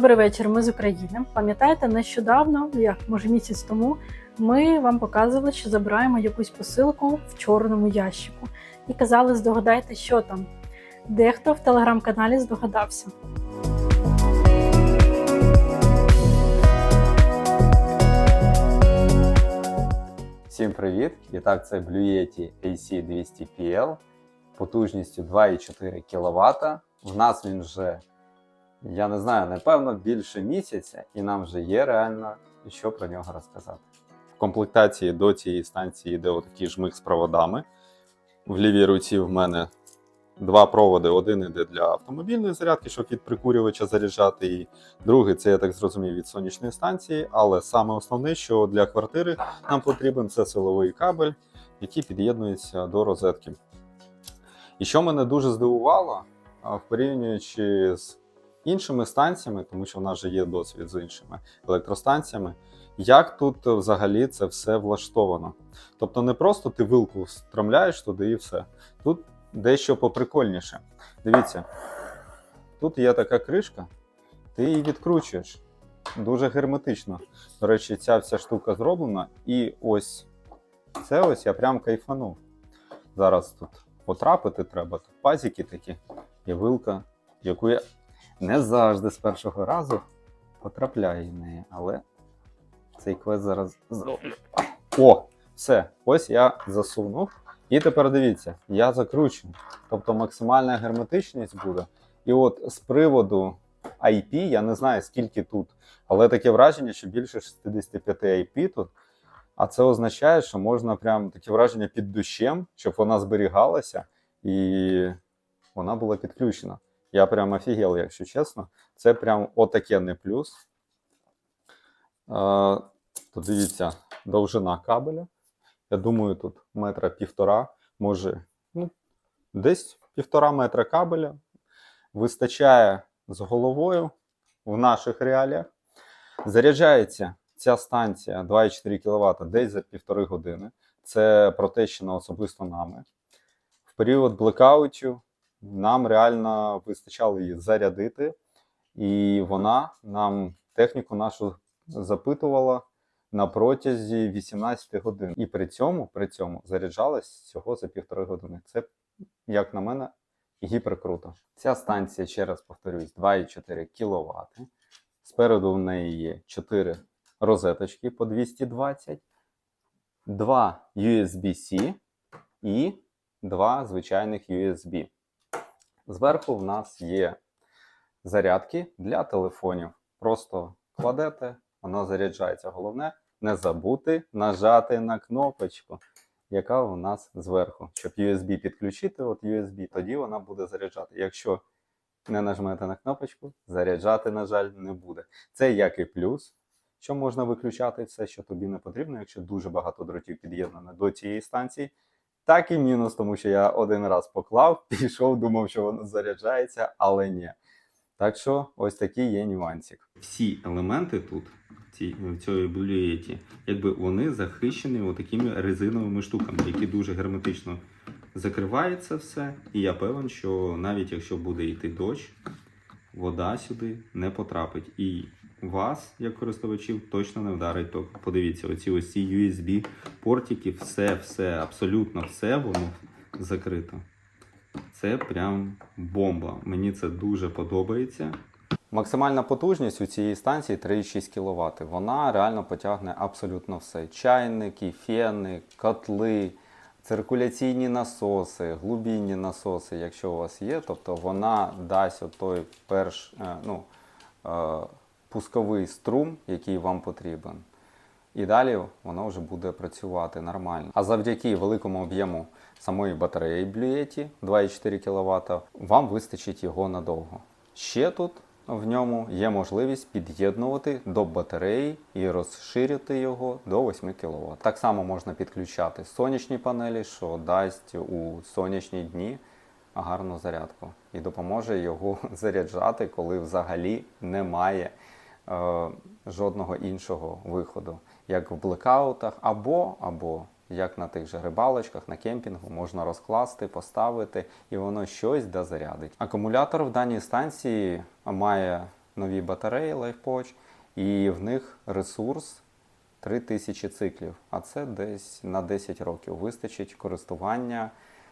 Добрий вечір, ми з України. Пам'ятаєте, нещодавно, як може місяць тому, ми вам показували, що забираємо якусь посилку в чорному ящику і казали, здогадайте, що там. Дехто в телеграм-каналі здогадався. Всім привіт! І так, це Blue AC200PL потужністю 2,4 кВт. В нас він вже, я не знаю, напевно, більше місяця, і нам вже є реально що про нього розказати. В комплектації до цієї станції йде отакий жмих з проводами. В лівій руці в мене два проводи. Один іде для автомобільної зарядки, щоб від прикурювача заряджати її. Другий це я так зрозумів від сонячної станції. Але саме основне, що для квартири нам потрібен це силовий кабель, який під'єднується до розетки. І що мене дуже здивувало, порівнюючи з іншими станціями, тому що в нас вже є досвід з іншими електростанціями, як тут взагалі це все влаштовано. Тобто не просто ти вилку встромляєш туди і все. Тут дещо поприкольніше. Дивіться, тут є така кришка, ти її відкручуєш. Дуже герметично. До речі, ця вся штука зроблена. І ось це ось я прям кайфанув. Зараз тут потрапити треба. Тут пазики такі і вилка, яку я не завжди з першого разу потрапляю в неї. Але цей квест зараз. О, все, ось я засунув. І тепер дивіться, я закручую. Тобто максимальна герметичність буде. І от з приводу IP, я не знаю скільки тут, але таке враження, що більше 65 IP тут. А це означає, що можна прям таке враження під дощем, щоб вона зберігалася і вона була підключена. Я прям офігел, якщо чесно. Це прям отаке не плюс. Тут дивіться, довжина кабеля. Я думаю, тут метра півтора, може, ну, десь півтора метра кабеля. Вистачає з головою в наших реаліях. Заряджається ця станція 2,4 кВт десь за півтори години. Це протещено особисто нами. В період блекаутів нам реально вистачало її зарядити, і вона нам техніку нашу запитувала на протязі 18 годин. І при цьому, при цьому заряджалась всього за півтори години. Це, як на мене, гіперкруто. Ця станція, ще раз повторюсь, 2,4 кВт. Спереду в неї є 4 розеточки по 220, 2 USB-C і 2 звичайних USB. Зверху в нас є зарядки для телефонів. Просто кладете, воно заряджається. Головне не забути нажати на кнопочку, яка у нас зверху. Щоб USB підключити, от USB, тоді вона буде заряджати. Якщо не нажмете на кнопочку, заряджати, на жаль, не буде. Це як і плюс, що можна виключати все, що тобі не потрібно, якщо дуже багато дротів під'єднано до цієї станції. Так і мінус, тому що я один раз поклав, пішов, думав, що воно заряджається, але ні. Так що ось такий є нюансик. Всі елементи тут, ці, в цій блюєті, якби вони захищені такими резиновими штуками, які дуже герметично закривають це все. І я певен, що навіть якщо буде йти дощ, вода сюди не потрапить. І вас, як користувачів, точно не вдарить ток. Подивіться, оці ось ці USB портики, все, все, абсолютно все воно закрито. Це прям бомба. Мені це дуже подобається. Максимальна потужність у цієї станції 3,6 кВт. Вона реально потягне абсолютно все: чайники, фени, котли, циркуляційні насоси, глубінні насоси, якщо у вас є. Тобто вона дасть той перш, е, ну, е, пусковий струм, який вам потрібен. І далі воно вже буде працювати нормально. А завдяки великому об'єму самої батареї Blue 2,4 кВт, вам вистачить його надовго. Ще тут в ньому є можливість під'єднувати до батареї і розширити його до 8 кВт. Так само можна підключати сонячні панелі, що дасть у сонячні дні гарну зарядку і допоможе його заряджати, коли взагалі немає жодного іншого виходу, як в блекаутах, або, або як на тих же рибалочках, на кемпінгу можна розкласти, поставити, і воно щось дозарядить. Акумулятор в даній станції має нові батареї LifePoach, і в них ресурс 3000 циклів, а це десь на 10 років вистачить користування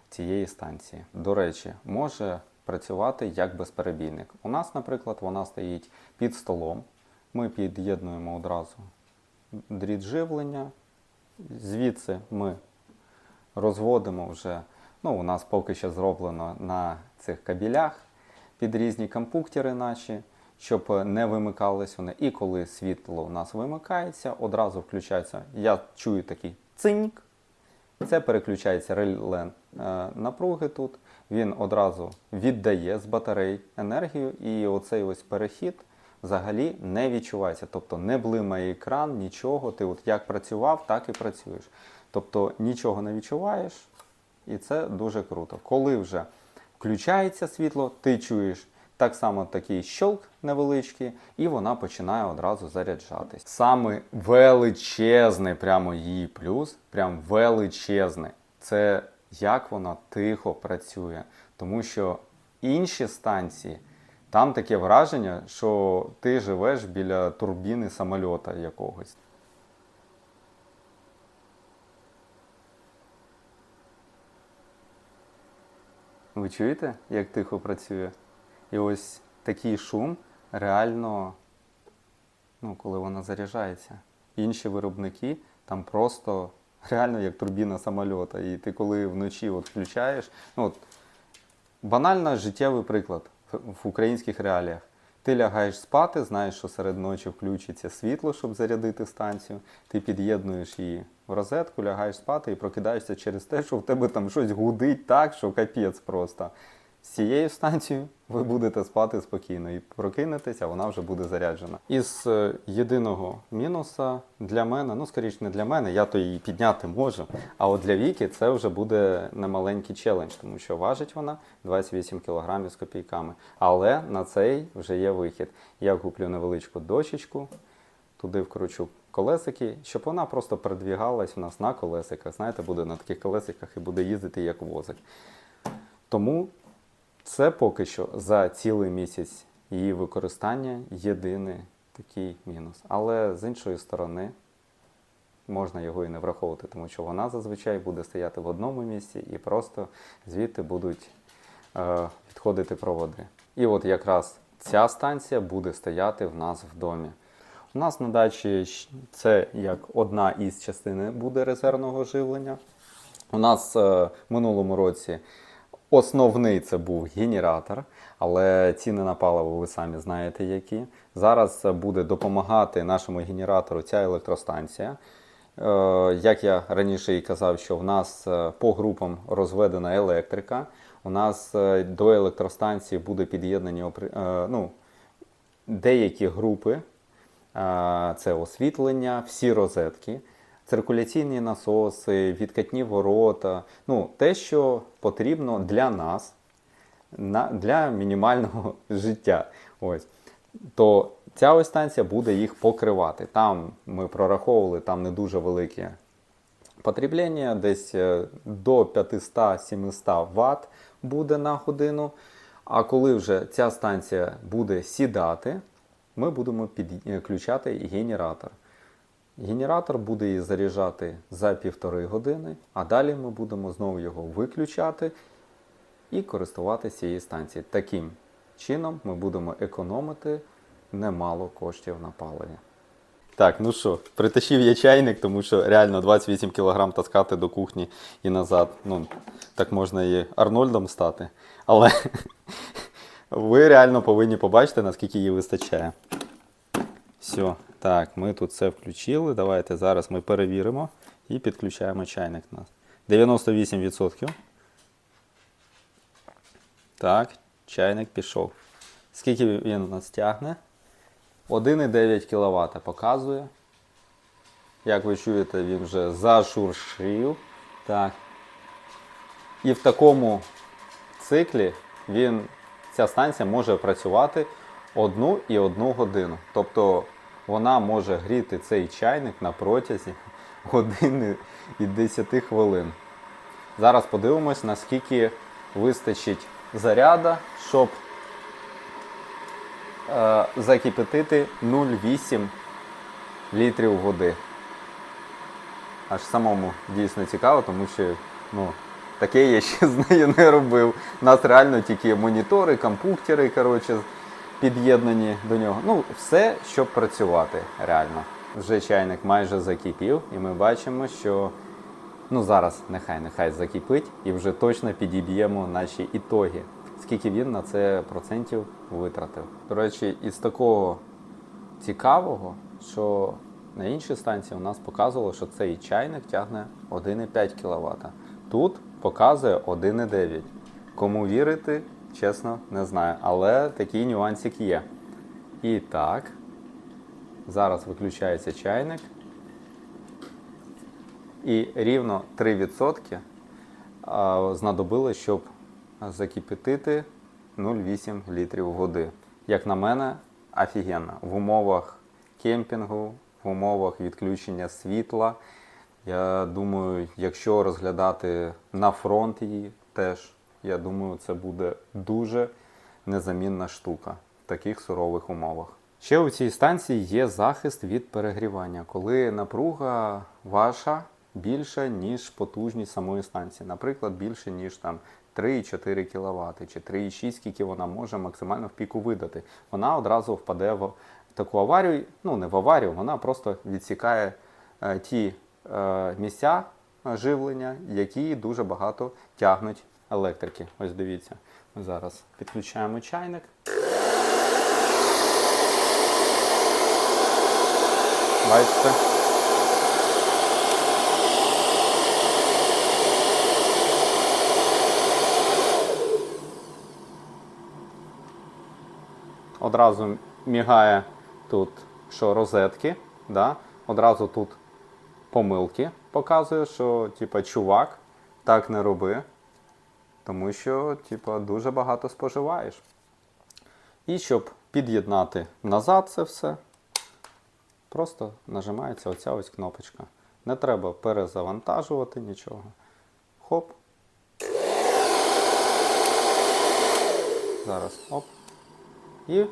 цієї станції. До речі, може працювати як безперебійник. У нас, наприклад, вона стоїть під столом. Ми під'єднуємо одразу дріт живлення. Звідси ми розводимо вже. Ну, у нас поки що зроблено на цих кабелях під різні компуктери наші, щоб не вимикались вони. І коли світло у нас вимикається, одразу включається. Я чую такий циньк. Це переключається реле е, напруги тут. Він одразу віддає з батарей енергію, і оцей ось перехід взагалі не відчувається. Тобто не блимає екран, нічого. Ти от як працював, так і працюєш. Тобто нічого не відчуваєш, і це дуже круто. Коли вже включається світло, ти чуєш так само такий щелк невеличкий, і вона починає одразу заряджатись. Саме величезний, прямо її плюс, прям величезний. Це як вона тихо працює. Тому що інші станції, там таке враження, що ти живеш біля турбіни самольота якогось. Ви чуєте, як тихо працює? І ось такий шум реально, ну, коли вона заряджається. Інші виробники там просто реально як турбіна самольота. І ти коли вночі от включаєш, ну от банально життєвий приклад в українських реаліях. Ти лягаєш спати, знаєш, що серед ночі включиться світло, щоб зарядити станцію. Ти під'єднуєш її в розетку, лягаєш спати і прокидаєшся через те, що в тебе там щось гудить так, що капець просто. З цією станцією ви будете спати спокійно і прокинетеся, вона вже буде заряджена. Із е, єдиного мінуса для мене, ну скоріш не для мене, я то її підняти можу. А от для Віки це вже буде немаленький челендж, тому що важить вона 28 кг з копійками. Але на цей вже є вихід. Я куплю невеличку дощечку, туди вкручу колесики, щоб вона просто передвігалась у нас на колесиках. Знаєте, буде на таких колесиках і буде їздити як возик. Тому це поки що за цілий місяць її використання єдиний такий мінус. Але з іншої сторони, можна його і не враховувати, тому що вона зазвичай буде стояти в одному місці і просто звідти будуть е, відходити проводи. І от якраз ця станція буде стояти в нас в домі. У нас на дачі це як одна із частин буде резервного живлення. У нас е, в минулому році основний це був генератор, але ціни на паливо ви самі знаєте які. Зараз буде допомагати нашому генератору ця електростанція. Е, Як я раніше і казав, що в нас е, по групам розведена електрика. У нас е, до електростанції буде під'єднані ну, деякі групи. Це освітлення, всі розетки, циркуляційні насоси, відкатні ворота. Ну, те, що потрібно для нас, для мінімального життя. Ось. То ця ось станція буде їх покривати. Там ми прораховували, там не дуже велике потреблення, десь е, до 500-700 Вт буде на годину. А коли вже ця станція буде сідати, ми будемо підключати генератор. Генератор буде її заряджати за півтори години, а далі ми будемо знову його виключати і користуватися цією станцією. Таким чином ми будемо економити немало коштів на паливі. Так, ну що, притащив я чайник, тому що реально 28 кг таскати до кухні і назад. Ну, так можна і Арнольдом стати. Але ви реально повинні побачити, наскільки її вистачає. Все, так, ми тут все включили. Давайте зараз ми перевіримо і підключаємо чайник у нас. 98%. Так, чайник пішов. Скільки він у нас тягне? 1,9 кВт показує. Як ви чуєте, він вже зашуршив. Так. І в такому циклі він, ця станція може працювати одну і одну годину. Тобто вона може гріти цей чайник на протязі години і 10 хвилин. Зараз подивимось, наскільки вистачить заряда, щоб е, закипятити 0,8 літрів води. Аж самому дійсно цікаво, тому що ну, таке я ще з нею не робив. У нас реально тільки монітори, компуктери, коротше, під'єднані до нього. Ну, все, щоб працювати реально. Вже чайник майже закипів, і ми бачимо, що ну зараз нехай нехай закипить і вже точно підіб'ємо наші ітоги. Скільки він на це процентів витратив. До речі, із такого цікавого, що на іншій станції у нас показувало, що цей чайник тягне 1,5 кВт. Тут показує 1,9. Кому вірити, чесно, не знаю. Але такий нюансик є. І так, зараз виключається чайник. І рівно 3% а, знадобилось, щоб закипятити 0,8 літрів води. Як на мене, офігенно. В умовах кемпінгу, в умовах відключення світла. Я думаю, якщо розглядати на фронт її теж, я думаю, це буде дуже незамінна штука в таких сурових умовах. Ще у цій станції є захист від перегрівання, коли напруга ваша більша, ніж потужність самої станції. Наприклад, більше, ніж там 3,4 кВт чи 3,6, скільки вона може максимально в піку видати. Вона одразу впаде в таку аварію, ну не в аварію, вона просто відсікає е, ті е, місця е, живлення, які дуже багато тягнуть електрики. Ось дивіться, ми зараз підключаємо чайник. Бачите? Одразу мігає тут, що розетки, да? одразу тут помилки показує, що типа, чувак, так не роби, тому що типа, дуже багато споживаєш. І щоб під'єднати назад це все, просто нажимається оця ось кнопочка. Не треба перезавантажувати нічого. Хоп. Зараз оп. І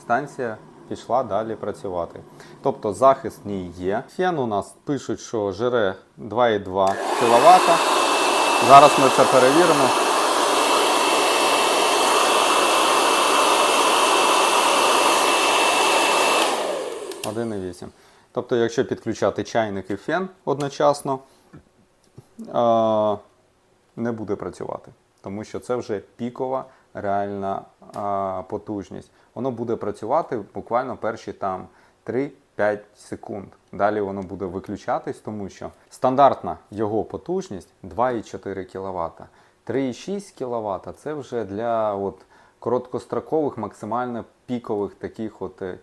станція пішла далі працювати. Тобто захист в ній є. Фен у нас пишуть, що жере 2,2 кВт. Зараз ми це перевіримо. Один і вісім. Тобто, якщо підключати чайник і фен одночасно, не буде працювати. Тому що це вже пікова реальна потужність. Воно буде працювати буквально перші там 3-5 секунд. Далі воно буде виключатись, тому що стандартна його потужність 2,4 кВт. 3,6 кВт це вже для от, короткострокових, максимально пікових таких от, е,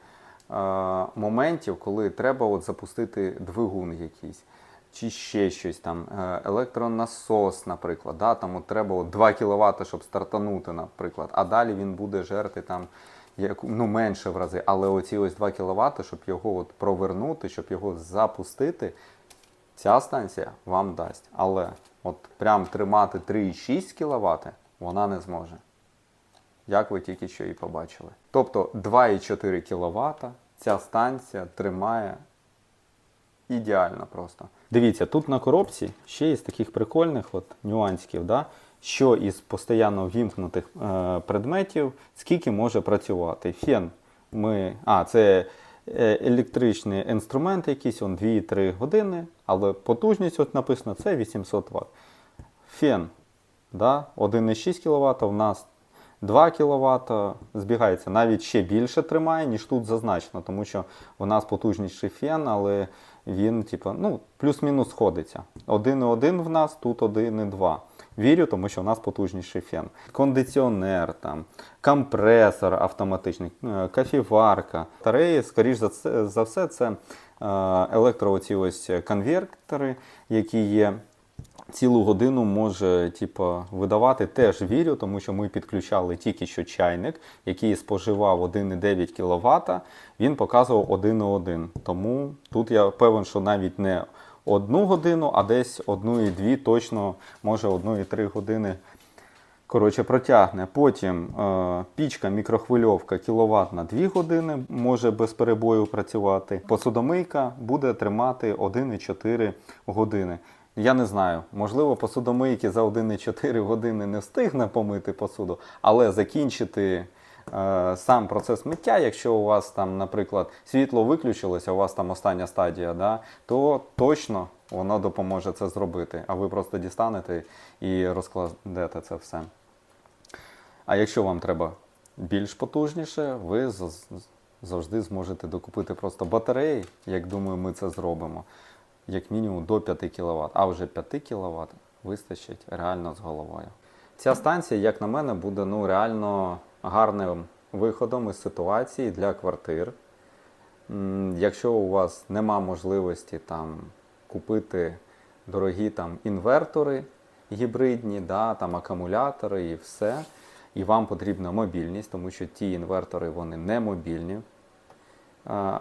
моментів, коли треба от, запустити двигун якийсь чи ще щось там, е, електронасос, наприклад. Да? Там от треба от 2 кВт, щоб стартанути, наприклад, а далі він буде жерти там як, ну, менше в рази. Але оці ось 2 кВт, щоб його от провернути, щоб його запустити, ця станція вам дасть. Але от прям тримати 3,6 кВт вона не зможе. Як ви тільки що і побачили. Тобто 2,4 кВт ця станція тримає ідеально просто. Дивіться, тут на коробці ще із таких прикольних от нюансиків, да? Що із постійно вімкнутих е, предметів, скільки може працювати. Фен ми. А, це е, електричний інструмент якийсь, он 2-3 години, але потужність от написано це 800 Вт. Фен да? 1,6 кВт, у нас 2 кВт збігається, навіть ще більше тримає, ніж тут зазначено, тому що у нас потужніший фен, але він типу, ну, плюс-мінус сходиться. 1,1 в нас, тут 1,2. Вірю, тому що у нас потужніший фен. Кондиціонер, там, компресор автоматичний, е, кофіварка. Батареї, скоріш за, все, це е, електро ось конвертери, які є цілу годину може типу, видавати. Теж вірю, тому що ми підключали тільки що чайник, який споживав 1,9 кВт, він показував 1,1. Тому тут я певен, що навіть не одну годину, а десь одну і дві, точно, може одну і три години Коротше, протягне. Потім е, пічка мікрохвильовка кіловат на 2 години може без перебою працювати. Посудомийка буде тримати 1,4 години. Я не знаю, можливо, посудомийки за 1,4 години не встигне помити посуду, але закінчити сам процес миття, якщо у вас там, наприклад, світло виключилося, у вас там остання стадія, да, то точно воно допоможе це зробити. А ви просто дістанете і розкладете це все. А якщо вам треба більш потужніше, ви завжди зможете докупити просто батареї, як думаю, ми це зробимо, як мінімум до 5 кВт. А вже 5 кВт вистачить реально з головою. Ця станція, як на мене, буде ну, реально гарним виходом із ситуації для квартир. Якщо у вас нема можливості там, купити дорогі там, інвертори гібридні, да, там, акумулятори і все, і вам потрібна мобільність, тому що ті інвертори вони не мобільні,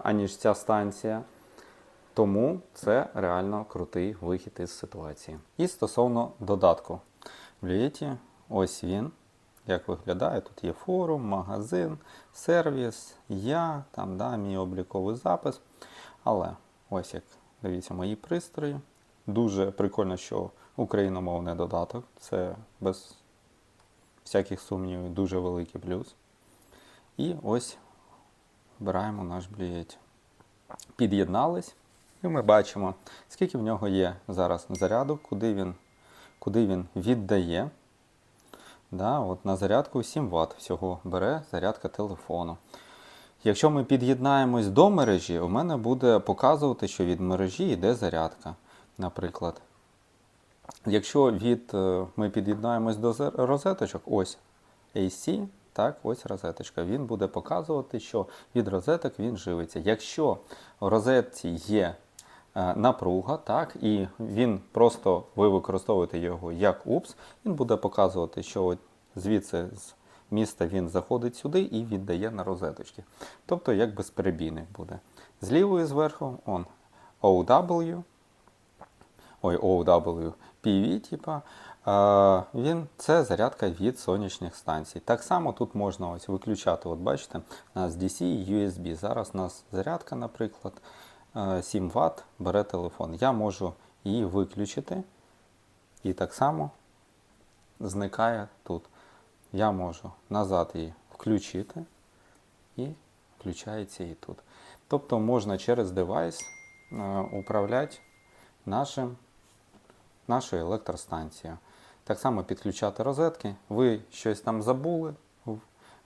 аніж ця станція. Тому це реально крутий вихід із ситуації. І стосовно додатку. В ось він. Як виглядає, тут є форум, магазин, сервіс, я, там да, мій обліковий запис. Але ось як дивіться, мої пристрої. Дуже прикольно, що україномовний додаток. Це без всяких сумнівів дуже великий плюс. І ось вбираємо наш блієть. Під'єднались, і ми бачимо, скільки в нього є зараз заряду, куди він, куди він віддає. Да, от на зарядку 7 Вт всього бере зарядка телефону. Якщо ми під'єднаємось до мережі, у мене буде показувати, що від мережі йде зарядка, наприклад. Якщо від, е, ми під'єднаємось до розеточок, ось AC, так, ось розеточка, він буде показувати, що від розеток він живиться. Якщо в розетці є напруга, так, і він просто ви використовуєте його як УПС, він буде показувати, що звідси з міста він заходить сюди і віддає на розеточки. Тобто як безперебійник буде. З лівої зверху он OW, ой, OW, PV, типа, е, він, це зарядка від сонячних станцій. Так само тут можна ось виключати, от бачите, у нас DC і USB. Зараз у нас зарядка, наприклад, е, 7 Вт бере телефон. Я можу її виключити і так само зникає тут. Я можу назад її включити і включається і тут. Тобто можна через девайс е, управляти нашим, нашою електростанцією. Так само підключати розетки. Ви щось там забули,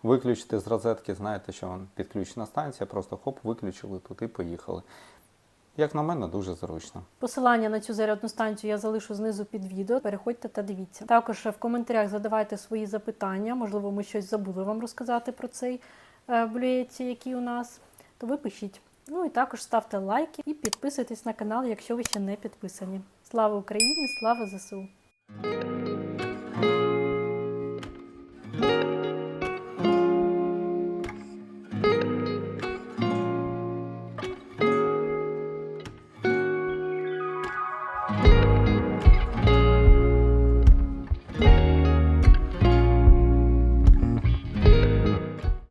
в- виключите з розетки, знаєте, що вон підключена станція, просто хоп, виключили тут і поїхали. Як на мене, дуже зручно. Посилання на цю зарядну станцію я залишу знизу під відео. Переходьте та дивіться. Також в коментарях задавайте свої запитання. Можливо, ми щось забули вам розказати про цей е, блюєць, який у нас. То ви пишіть. Ну і також ставте лайки і підписуйтесь на канал, якщо ви ще не підписані. Слава Україні! Слава ЗСУ!